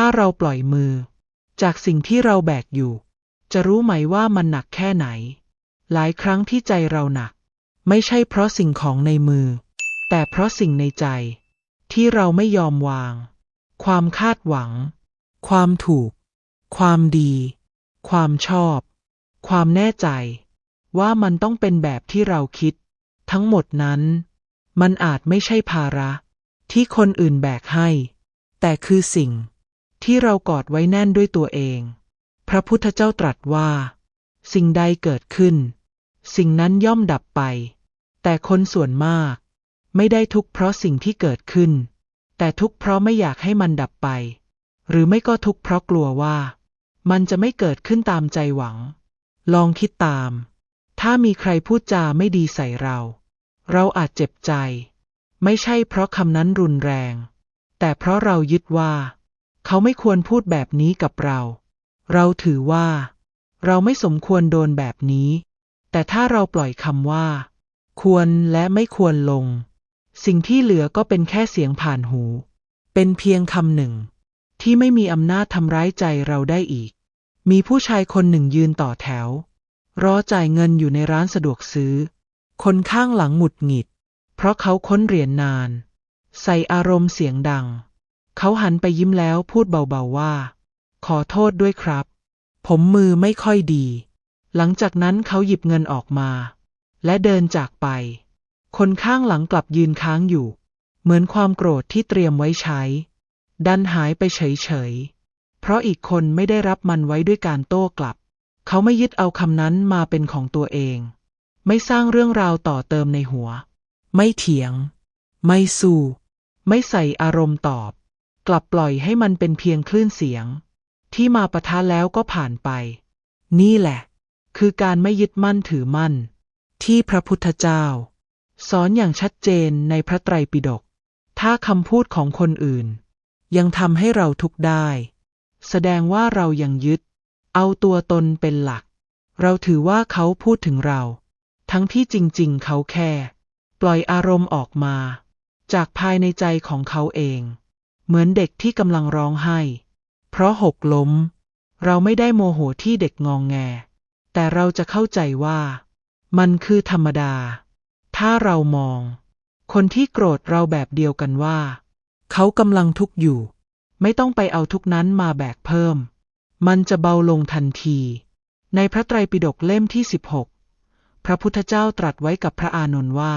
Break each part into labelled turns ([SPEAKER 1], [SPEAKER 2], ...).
[SPEAKER 1] ถ้าเราปล่อยมือ จากสิ่งที่เราแบกอยู่ จะรู้ไหมว่ามันหนักแค่ไหน หลายครั้งที่ใจเราหนัก ไม่ใช่เพราะสิ่งของในมือ แต่เพราะสิ่งในใจ ที่เราไม่ยอมวาง ความคาดหวัง ความถูก ความดี ความชอบ ความแน่ใจ ว่ามันต้องเป็นแบบที่เราคิด ทั้งหมดนั้น มันอาจไม่ใช่ภาระ ที่คนอื่นแบกให้ แต่คือสิ่ง ที่เรากอดไว้แน่นด้วยตัวเอง พระพุทธเจ้าตรัสว่า สิ่งใดเกิดขึ้น สิ่งนั้นย่อมดับไป แต่คนส่วนมาก ไม่ได้ทุกข์เพราะสิ่งที่เกิดขึ้น แต่ทุกข์เพราะไม่อยากให้มันดับไป หรือไม่ก็ทุกข์เพราะกลัวว่า มันจะไม่เกิดขึ้นตามใจหวัง ลองคิดตาม ถ้ามีใครพูดจาไม่ดีใส่เรา เราอาจเจ็บใจ ไม่ใช่เพราะคำนั้นรุนแรง แต่เพราะเรายึดว่า เขาไม่ควรพูดแบบนี้กับเรา เราถือว่า เราไม่สมควรโดนแบบนี้ แต่ถ้าเราปล่อยคำว่า ควรและไม่ควรลง สิ่งที่เหลือก็เป็นแค่เสียงผ่านหู เป็นเพียงคำหนึ่ง ที่ไม่มีอำนาจทำร้ายใจเราได้อีก มีผู้ชายคนหนึ่งยืนต่อแถว รอจ่ายเงินอยู่ในร้านสะดวกซื้อ คนข้างหลังหงุดหงิด เพราะเขาค้นเหรียญนาน ใส่อารมณ์เสียงดัง เขาหันไปยิ้มแล้วพูดเบาๆว่า ขอโทษด้วยครับ ผมมือไม่ค่อยดี หลังจากนั้นเขาหยิบเงินออกมา และเดินจากไป คนข้างหลังกลับยืนค้างอยู่ เหมือนความโกรธที่เตรียมไว้ใช้ ดันหายไปเฉยๆ เพราะอีกคนไม่ได้รับมันไว้ด้วยการโต้กลับ เขาไม่ยึดเอาคำนั้นมาเป็นของตัวเอง ไม่สร้างเรื่องราวต่อเติมในหัว ไม่เถียง ไม่สู้ ไม่ใส่อารมณ์ตอบ กลับปล่อยให้มันเป็นเพียงคลื่นเสียง ที่มาปะทะแล้วก็ผ่านไป นี่แหละ คือการไม่ยึดมั่นถือมั่น ที่พระพุทธเจ้า สอนอย่างชัดเจนในพระไตรปิฎกถ้าคำพูดของคนอื่น ยังทำให้เราทุกข์ได้ แสดงว่าเรายังยึด เอาตัวตนเป็นหลัก เราถือว่าเขาพูดถึงเรา ทั้งที่จริง ๆ เขาแค่ ปล่อยอารมณ์ออกมา จากภายในใจของเขาเอง เหมือนเด็กที่กำลังร้องไห้ เพราะหกล้ม เราไม่ได้โมโหที่เด็กงองแง แต่เราจะเข้าใจว่า มันคือธรรมดา ถ้าเรามอง คนที่โกรธเราแบบเดียวกันว่า เขากำลังทุกข์อยู่ ไม่ต้องไปเอาทุกนั้นมาแบกเพิ่ม มันจะเบาลงทันที ในพระไตรปิฎกเล่มที่ 16 พระพุทธเจ้าตรัสไว้กับพระอานนท์ว่า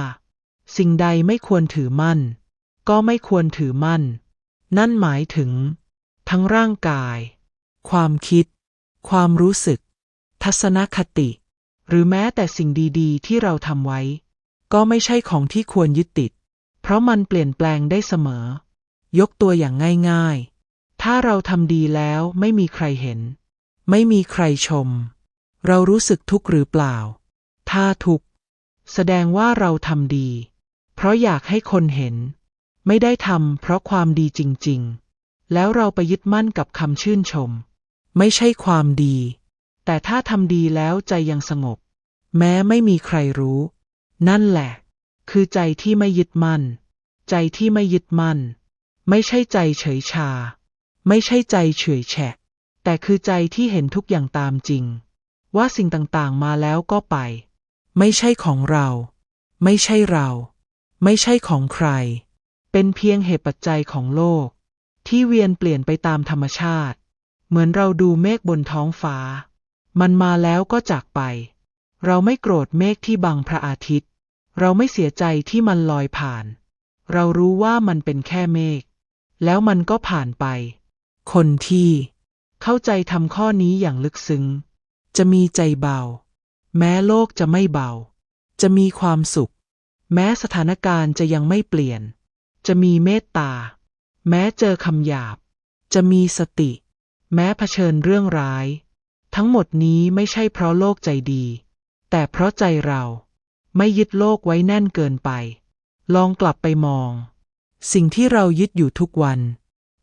[SPEAKER 1] สิ่งใดไม่ควรถือมั่น ก็ไม่ควรถือมั่น นั่นหมายถึง ทั้งร่างกาย ความคิด ความรู้สึก ทัศนคติ หรือแม้แต่สิ่งดีๆ ที่เราทำไว้ ก็ไม่ใช่ของที่ควรยึดติด เพราะมันเปลี่ยนแปลงได้เสมอ ยกตัวอย่างง่ายๆ ถ้าเราทำดีแล้วไม่มีใครเห็น ไม่มีใครชม เรารู้สึกทุกข์หรือเปล่า ถ้าทุกข์แสดงว่าเราทำดี เพราะอยากให้คนเห็น ไม่ได้ทำเพราะความดีจริง ๆ แล้วเราไปยึดมั่นกับคำชื่นชม ไม่ใช่ความดี แต่ถ้าทำดีแล้วใจยังสงบ แม้ไม่มีใครรู้ นั่นแหละ คือใจที่ไม่ยึดมั่น ใจที่ไม่ยึดมั่น ไม่ใช่ใจเฉยชา ไม่ใช่ใจเฉยแฉะ แต่คือใจที่เห็นทุกอย่างตามจริง ว่าสิ่งต่างๆมาแล้วก็ไป ไม่ใช่ของเรา ไม่ใช่เรา ไม่ใช่ของใคร เป็นเพียงเหตุปัจจัยของโลก ที่เวียนเปลี่ยนไปตามธรรมชาติ เหมือนเราดูเมฆบนท้องฟ้า มันมาแล้วก็จากไป เราไม่โกรธเมฆที่บังพระอาทิตย์ เราไม่เสียใจที่มันลอยผ่าน เรารู้ว่ามันเป็นแค่เมฆแล้วมันก็ผ่านไป คนที่เข้าใจทำข้อนี้อย่างลึกซึ้ง จะมีใจเบา แม้โลกจะไม่เบา จะมีความสุข แม้สถานการณ์จะยังไม่เปลี่ยน จะมีเมตตา แม้เจอคำหยาบ จะมีสติ แม้เผชิญเรื่องร้าย ทั้งหมดนี้ไม่ใช่เพราะโลกใจดี แต่เพราะใจเราไม่ยึดโลกไว้แน่นเกินไป ลองกลับไปมอง สิ่งที่เรายึดอยู่ทุกวัน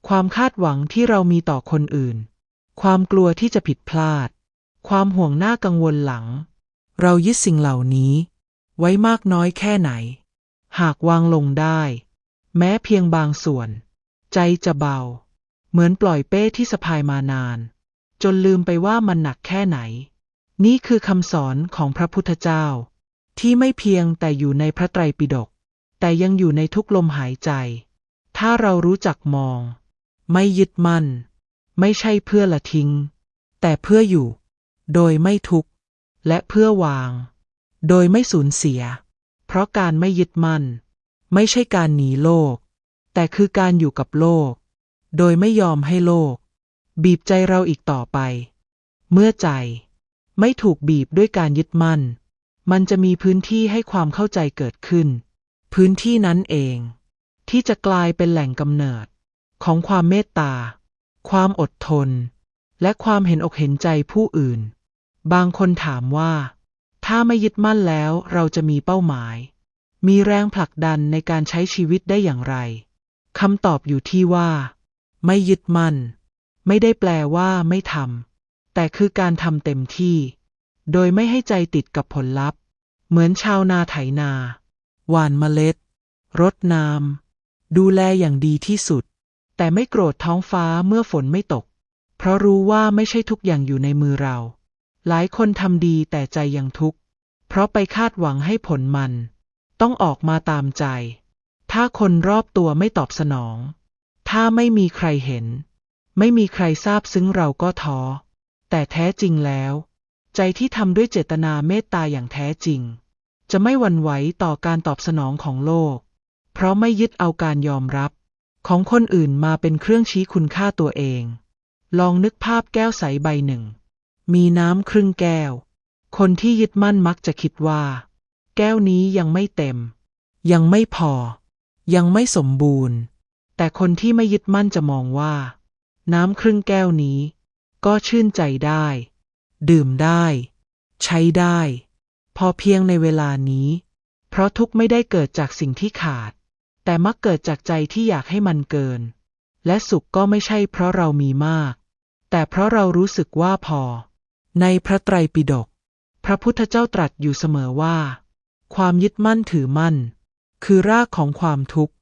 [SPEAKER 1] ความคาดหวังที่เรามีต่อคนอื่น ความกลัวที่จะผิดพลาด ความห่วงหน้ากังวลหลัง เรายึดสิ่งเหล่านี้ ไว้มากน้อยแค่ไหน หากวางลงได้ แม้เพียงบางส่วน ใจจะเบา เหมือนปล่อยเป้ที่สะพายมานาน จนลืมไปว่ามันหนักแค่ไหน นี่คือคำสอนของพระพุทธเจ้า ที่ไม่เพียงแต่อยู่ในพระไตรปิฎกแต่ยังอยู่ในทุกลมหายใจ ถ้าเรารู้จักมอง ไม่ยึดมั่น ไม่ใช่เพื่อละทิ้ง แต่เพื่ออยู่ โดยไม่ทุกข์ และเพื่อวาง โดยไม่สูญเสีย เพราะการไม่ยึดมั่น ไม่ใช่การหนีโลก แต่คือการอยู่กับโลก โดยไม่ยอมให้โลก บีบใจเราอีกต่อไป เมื่อใจ ไม่ถูกบีบด้วยการยึดมั่น มันจะมีพื้นที่ให้ความเข้าใจเกิดขึ้น พื้นที่นั้นเอง ที่จะกลายเป็นแหล่งกำเนิด ของความเมตตา ความอดทน และความเห็นอกเห็นใจผู้อื่น บางคนถามว่า ถ้าไม่ยึดมั่นแล้วเราจะมีเป้าหมาย มีแรงผลักดันในการใช้ชีวิตได้อย่างไรคำตอบอยู่ที่ว่า ไม่ยึดมั่น ไม่ได้แปลว่าไม่ทำแต่คือการทำเต็มที่ โดยไม่ให้ใจติดกับผลลัพธ์ เหมือนชาวนาไถนา หว่านเมล็ด รดน้ำดูแลอย่างดีที่สุด แต่ไม่โกรธท้องฟ้าเมื่อฝนไม่ตก เพราะรู้ว่าไม่ใช่ทุกอย่างอยู่ในมือเรา หลายคนทำดีแต่ใจยังทุกข์ เพราะไปคาดหวังให้ผลมัน ต้องออกมาตามใจ ถ้าคนรอบตัวไม่ตอบสนอง ถ้าไม่มีใครเห็น ไม่มีใครทราบซึ้งเราก็ท้อ แต่แท้จริงแล้ว ใจที่ทำด้วยเจตนาเมตตาอย่างแท้จริง จะไม่หวั่นไหวต่อการตอบสนองของโลก เพราะไม่ยึดเอาการยอมรับ ของคนอื่นมาเป็นเครื่องชี้คุณค่าตัวเอง ลองนึกภาพแก้วใสใบหนึ่ง มีน้ำครึ่งแก้ว คนที่ยึดมั่นมักจะคิดว่า แก้วนี้ยังไม่เต็ม ยังไม่พอ ยังไม่สมบูรณ์ แต่คนที่ไม่ยึดมั่นจะมองว่า น้ำครึ่งแก้วนี้ ก็ชื่นใจได้ ดื่มได้ ใช้ได้ พอเพียงในเวลานี้ เพราะทุกไม่ได้เกิดจากสิ่งที่ขาด แต่มักเกิดจากใจที่อยากให้มันเกิน และสุขก็ไม่ใช่เพราะเรามีมาก แต่เพราะเรารู้สึกว่าพอ ในพระไตรปิฎกพระพุทธเจ้าตรัสอยู่เสมอว่า ความยึดมั่นถือมั่น คือรากของความทุกข์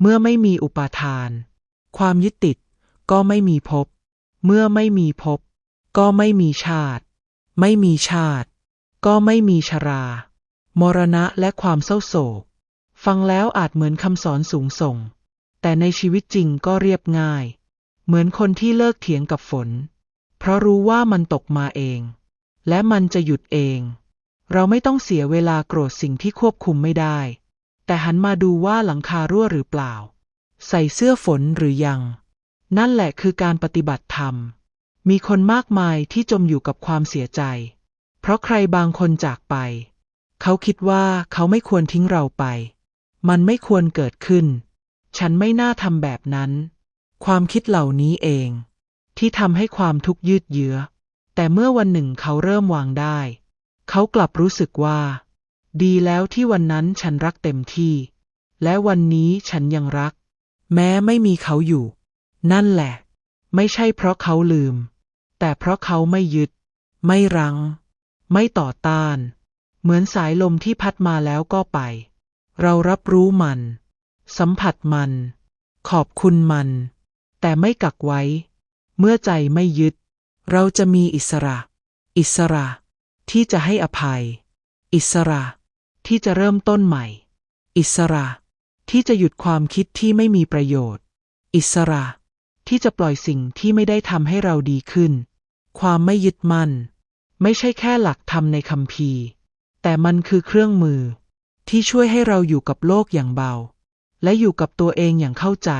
[SPEAKER 1] เมื่อไม่มีอุปาทาน ความยึดติดก็ไม่มีภพ เมื่อไม่มีภพก็ไม่มีชาติ ไม่มีชาติ ก็ไม่มีชรา มรณะและความเศร้าโศก ฟังแล้วอาจเหมือนคำสอนสูงส่ง แต่ในชีวิตจริงก็เรียบง่าย เหมือนคนที่เลิกเถียงกับฝน เพราะรู้ว่ามันตกมาเอง และมันจะหยุดเอง เราไม่ต้องเสียเวลาโกรธสิ่งที่ควบคุมไม่ได้ แต่หันมาดูว่าหลังคารั่วหรือเปล่า ใส่เสื้อฝนหรือยัง นั่นแหละคือการปฏิบัติธรรม มีคนมากมายที่จมอยู่กับความเสียใจ เพราะใครบางคนจากไป เขาคิดว่าเขาไม่ควรทิ้งเราไป มันไม่ควรเกิดขึ้น ฉันไม่น่าทำแบบนั้น ความคิดเหล่านี้เอง ที่ทำให้ความทุกข์ยืดเยื้อ แต่เมื่อวันหนึ่งเขาเริ่มวางได้ เขากลับรู้สึกว่า ดีแล้วที่วันนั้นฉันรักเต็มที่ และวันนี้ฉันยังรัก แม้ไม่มีเขาอยู่ นั่นแหละ ไม่ใช่เพราะเขาลืม แต่เพราะเขาไม่ยึด ไม่รัง ไม่ต่อต้าน เหมือนสายลมที่พัดมาแล้วก็ไป เรารับรู้มัน สัมผัสมัน ขอบคุณมัน แต่ไม่กักไว้ เมื่อใจไม่ยึด เราจะมีอิสระ อิสระ ที่จะให้อภัย อิสระ ที่จะเริ่มต้นใหม่ อิสระ ที่จะหยุดความคิดที่ไม่มีประโยชน์ อิสระ ที่จะปล่อยสิ่งที่ไม่ได้ทำให้เราดีขึ้น ความไม่ยึดมั่น ไม่ใช่แค่หลักธรรมในคำพีแต่มันคือเครื่องมือ ที่ช่วยให้เราอยู่กับโลกอย่างเบา และอยู่กับตัวเองอย่างเข้าใจ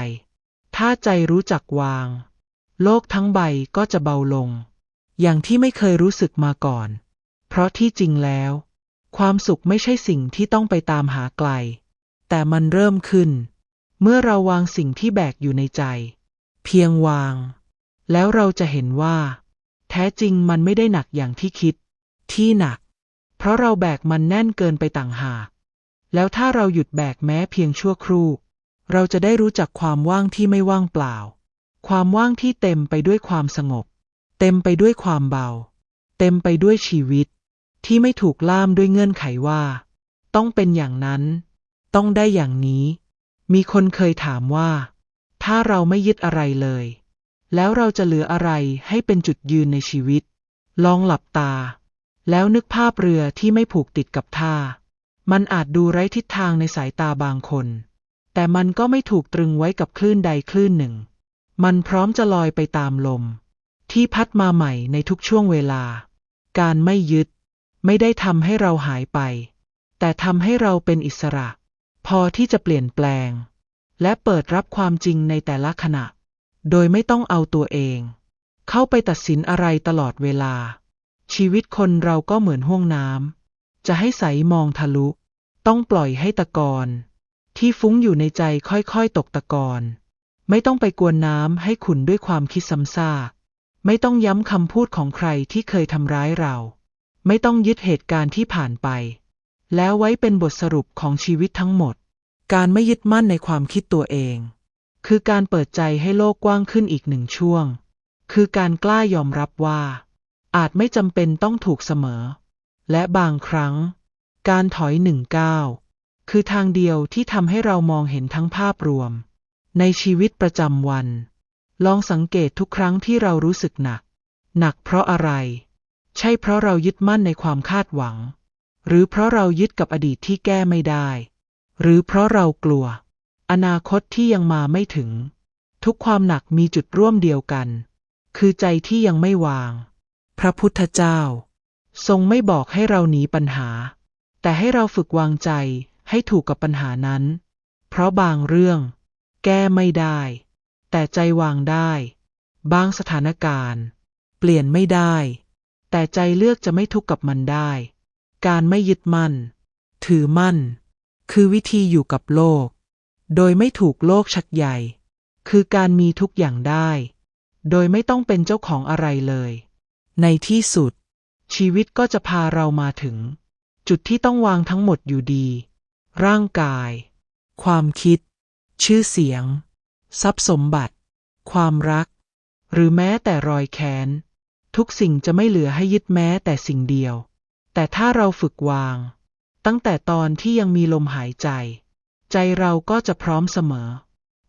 [SPEAKER 1] ถ้าใจรู้จักวาง โลกทั้งใบก็จะเบาลง อย่างที่ไม่เคยรู้สึกมาก่อน เพราะที่จริงแล้ว ความสุขไม่ใช่สิ่งที่ต้องไปตามหาไกล แต่มันเริ่มขึ้น เมื่อเราวางสิ่งที่แบกอยู่ในใจ เพียงวาง แล้วเราจะเห็นว่า แท้จริงมันไม่ได้หนักอย่างที่คิด ที่หนัก เพราะเราแบกมันแน่นเกินไปต่างหาก แล้วถ้าเราหยุดแบกแม้เพียงชั่วครู่ เราจะได้รู้จักความว่างที่ไม่ว่างเปล่า ความว่างที่เต็มไปด้วยความสงบ เต็มไปด้วยความเบา เต็มไปด้วยชีวิต ที่ไม่ถูกล่ามด้วยเงื่อนไขว่า ต้องเป็นอย่างนั้น ต้องได้อย่างนี้ มีคนเคยถามว่า ถ้าเราไม่ยึดอะไรเลย แล้วเราจะเหลืออะไรให้เป็นจุดยืนในชีวิต ลองหลับตา แล้วนึกภาพเรือที่ไม่ผูกติดกับท่า มันอาจดูไร้ทิศทางในสายตาบางคน แต่มันก็ไม่ถูกตรึงไว้กับคลื่นใดคลื่นหนึ่ง มันพร้อมจะลอยไปตามลม ที่พัดมาใหม่ในทุกช่วงเวลา การไม่ยึด ไม่ได้ทำให้เราหายไป แต่ทำให้เราเป็นอิสระ พอที่จะเปลี่ยนแปลง และเปิดรับความจริงในแต่ละขณะ โดยไม่ต้องเอาตัวเอง เข้าไปตัดสินอะไรตลอดเวลา ชีวิตคนเราก็เหมือนห้วงน้ำจะให้ใสมองทะลุ ต้องปล่อยให้ตะกอนที่ฟุ้งอยู่ในใจค่อยๆตกตะกอนไม่ต้องไปกวนน้ำให้ขุ่นด้วยความคิดซ้ำซากไม่ต้องย้ำคำพูดของใครที่เคยทำร้ายเรา ไม่ต้องยึดเหตุการณ์ที่ผ่านไป แล้วไว้เป็นบทสรุปของชีวิตทั้งหมด การไม่ยึดมั่นในความคิดตัวเอง คือการเปิดใจให้โลกกว้างขึ้นอีกหนึ่งช่วง คือการกล้ายอมรับว่า อาจไม่จำเป็นต้องถูกเสมอ และบางครั้ง การถอยหนึ่งก้าวคือทางเดียวที่ทำให้เรามองเห็นทั้งภาพรวม ในชีวิตประจำวัน ลองสังเกตทุกครั้งที่เรารู้สึกหนัก หนักเพราะอะไร ใช่เพราะเรายึดมั่นในความคาดหวัง หรือเพราะเรายึดกับอดีตที่แก้ไม่ได้ หรือเพราะเรากลัว อนาคตที่ยังมาไม่ถึง ทุกความหนักมีจุดร่วมเดียวกัน คือใจที่ยังไม่วาง พระพุทธเจ้า ทรงไม่บอกให้เราหนีปัญหา แต่ให้เราฝึกวางใจให้ถูกกับปัญหานั้น เพราะบางเรื่อง แก้ไม่ได้ แต่ใจวางได้ บางสถานการณ์ เปลี่ยนไม่ได้ แต่ใจเลือกจะไม่ทุกข์กับมันได้ การไม่ยึดมั่น ถือมั่น คือวิธีอยู่กับโลก โดยไม่ถูกโลกชักใหญ่ คือการมีทุกอย่างได้ โดยไม่ต้องเป็นเจ้าของอะไรเลย ในที่สุด ชีวิตก็จะพาเรามาถึง จุดที่ต้องวางทั้งหมดอยู่ดี ร่างกาย ความคิด ชื่อเสียง ทรัพย์สมบัติ ความรัก หรือแม้แต่รอยแค้น ทุกสิ่งจะไม่เหลือให้ยึดแม้แต่สิ่งเดียว แต่ถ้าเราฝึกวาง ตั้งแต่ตอนที่ยังมีลมหายใจ ใจเราก็จะพร้อมเสมอ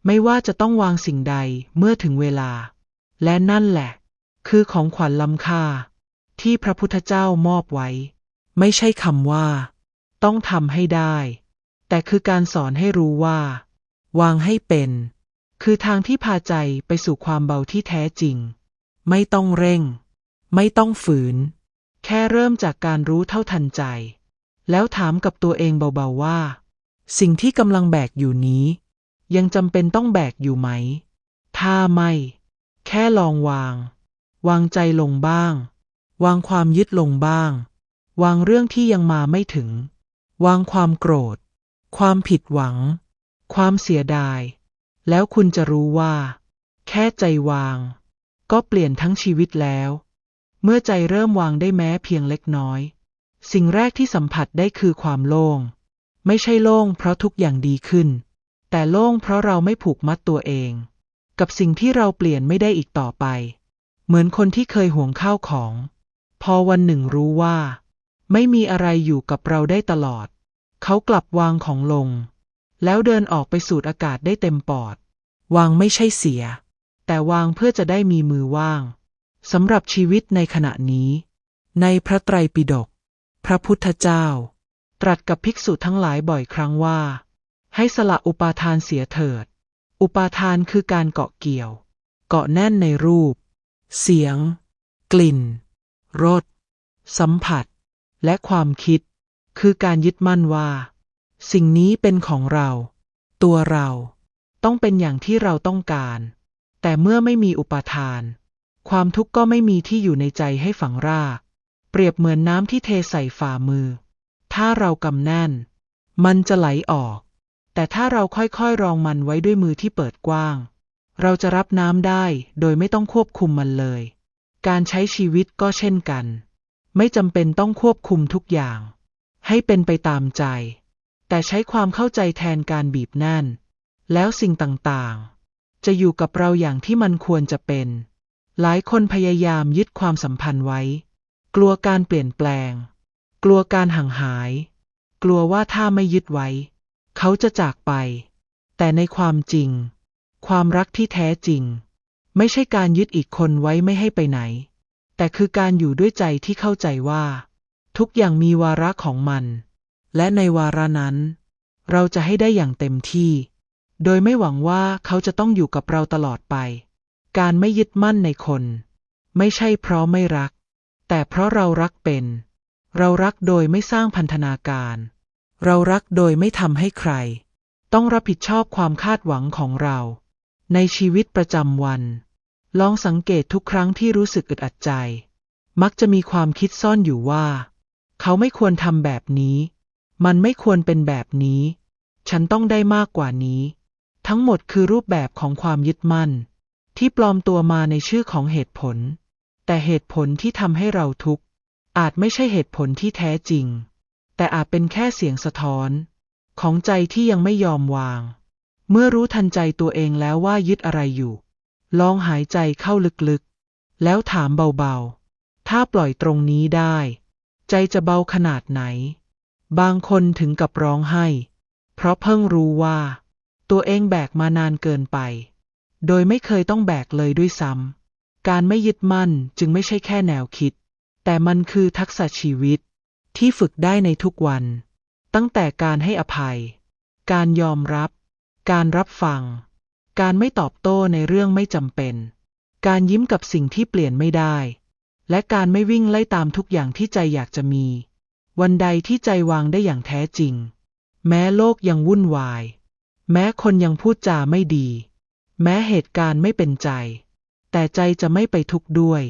[SPEAKER 1] ไม่ว่าจะต้องวางสิ่งใดเมื่อถึงเวลา และนั่นแหละ คือของขวัญล้ำค่า ที่พระพุทธเจ้ามอบไว้ ไม่ใช่คำว่า ต้องทำให้ได้ แต่คือการสอนให้รู้ว่า วางให้เป็น คือทางที่พาใจไปสู่ความเบาที่แท้จริง ไม่ต้องเร่ง ไม่ต้องฝืน แค่เริ่มจากการรู้เท่าทันใจ แล้วถามกับตัวเองเบาๆว่า สิ่งที่กำลังแบกอยู่นี้ ยังจำเป็นต้องแบกอยู่ไหม ถ้าไม่ แค่ลองวาง วางใจลงบ้าง วางความยึดลงบ้าง วางเรื่องที่ยังมาไม่ถึง วางความโกรธ ความผิดหวัง ความเสียดาย แล้วคุณจะรู้ว่า แค่ใจวาง ก็เปลี่ยนทั้งชีวิตแล้ว เมื่อใจเริ่มวางได้แม้เพียงเล็กน้อย สิ่งแรกที่สัมผัสได้คือความโล่ง ไม่ใช่โล่งเพราะทุกอย่างดีขึ้น แต่โล่งเพราะเราไม่ผูกมัดตัวเอง กับสิ่งที่เราเปลี่ยนไม่ได้อีกต่อไป เหมือนคนที่เคยห่วงข้าวของ พอวันหนึ่งรู้ว่า ไม่มีอะไรอยู่กับเราได้ตลอด เขากลับวางของลง แล้วเดินออกไปสูดอากาศได้เต็มปอด วางไม่ใช่เสีย แต่วางเพื่อจะได้มีมือว่าง สำหรับชีวิตในขณะนี้ ในพระไตรปิฎกพระพุทธเจ้า ตรัสกับภิกษุทั้งหลายบ่อยครั้งว่า ให้สละอุปาทานเสียเถิด อุปาทานคือการเกาะเกี่ยว เกาะแน่นในรูป เสียง กลิ่น รส สัมผัส และความคิด คือการยึดมั่นว่า สิ่งนี้เป็นของเรา ตัวเรา ต้องเป็นอย่างที่เราต้องการ แต่เมื่อไม่มีอุปาทาน ความทุกข์ก็ไม่มีที่อยู่ในใจให้ฝังราก เปรียบเหมือนน้ำที่เทใส่ฝ่ามือ ถ้าเรากำแน่น มันจะไหลออก แต่ถ้าเราค่อยๆรองมันไว้ด้วยมือที่เปิดกว้าง เราจะรับน้ำได้โดยไม่ต้องควบคุมมันเลย การใช้ชีวิตก็เช่นกัน ไม่จำเป็นต้องควบคุมทุกอย่าง ให้เป็นไปตามใจ แต่ใช้ความเข้าใจแทนการบีบแน่น แล้วสิ่งต่างๆ จะอยู่กับเราอย่างที่มันควรจะเป็น หลายคนพยายามยึดความสัมพันธ์ไว้ กลัวการเปลี่ยนแปลง กลัวการห่างหาย กลัวว่าถ้าไม่ยึดไว้ เขาจะจากไป แต่ในความจริง ความรักที่แท้จริง ไม่ใช่การยึดอีกคนไว้ไม่ให้ไปไหน แต่คือการอยู่ด้วยใจที่เข้าใจว่า ทุกอย่างมีวาระของมัน และในวาระนั้น เราจะให้ได้อย่างเต็มที่ โดยไม่หวังว่าเขาจะต้องอยู่กับเราตลอดไป การไม่ยึดมั่นในคน ไม่ใช่เพราะไม่รัก แต่เพราะเรารักเป็น เรารักโดยไม่สร้างพันธนาการ เรารักโดยไม่ทำให้ใคร ต้องรับผิดชอบความคาดหวังของเรา ในชีวิตประจำวัน ลองสังเกตทุกครั้งที่รู้สึกอึดอัดใจ มักจะมีความคิดซ่อนอยู่ว่า เขาไม่ควรทำแบบนี้ มันไม่ควรเป็นแบบนี้ ฉันต้องได้มากกว่านี้ ทั้งหมดคือรูปแบบของความยึดมั่น ที่ปลอมตัวมาในชื่อของเหตุผล แต่เหตุผลที่ทำให้เราทุกข์ อาจไม่ใช่เหตุผลที่แท้จริง แต่อาจเป็นแค่เสียงสะท้อน ของใจที่ยังไม่ยอมวาง เมื่อรู้ทันใจตัวเองแล้วว่ายึดอะไรอยู่ ลองหายใจเข้าลึกๆ แล้วถามเบาๆ ถ้าปล่อยตรงนี้ได้ ใจจะเบาขนาดไหน บางคนถึงกับร้องไห้ เพราะเพิ่งรู้ว่า ตัวเองแบกมานานเกินไป โดยไม่เคยต้องแบกเลยด้วยซ้ำ การไม่ยึดมั่นจึงไม่ใช่แค่แนวคิด แต่มันคือทักษะชีวิตที่ฝึกได้ในทุกวัน ตั้งแต่การให้อภัย การยอมรับ การรับฟัง การไม่ตอบโต้ในเรื่องไม่จำเป็น การยิ้มกับสิ่งที่เปลี่ยนไม่ได้ และการไม่วิ่งไล่ตามทุกอย่างที่ใจอยากจะมี วันใดที่ใจวางได้อย่างแท้จริง แม้โลกยังวุ่นวาย แม้คนยังพูดจาไม่ดี แม้เหตุการณ์ไม่เป็นใจ แต่ใจจะไม่ไปทุกข์ด้วย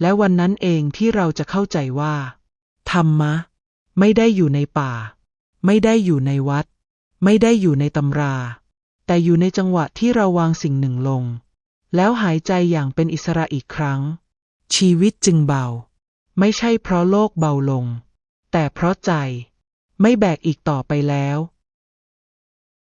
[SPEAKER 1] และวันนั้นเองที่เราจะเข้าใจว่า ธรรมะ ไม่ได้อยู่ในป่า ไม่ได้อยู่ในวัด ไม่ได้อยู่ในตำรา แต่อยู่ในจังหวะที่เราวางสิ่งหนึ่งลง แล้วหายใจอย่างเป็นอิสระอีกครั้ง ชีวิตจึงเบา ไม่ใช่เพราะโลกเบาลง แต่เพราะใจ ไม่แบกอีกต่อไปแล้ว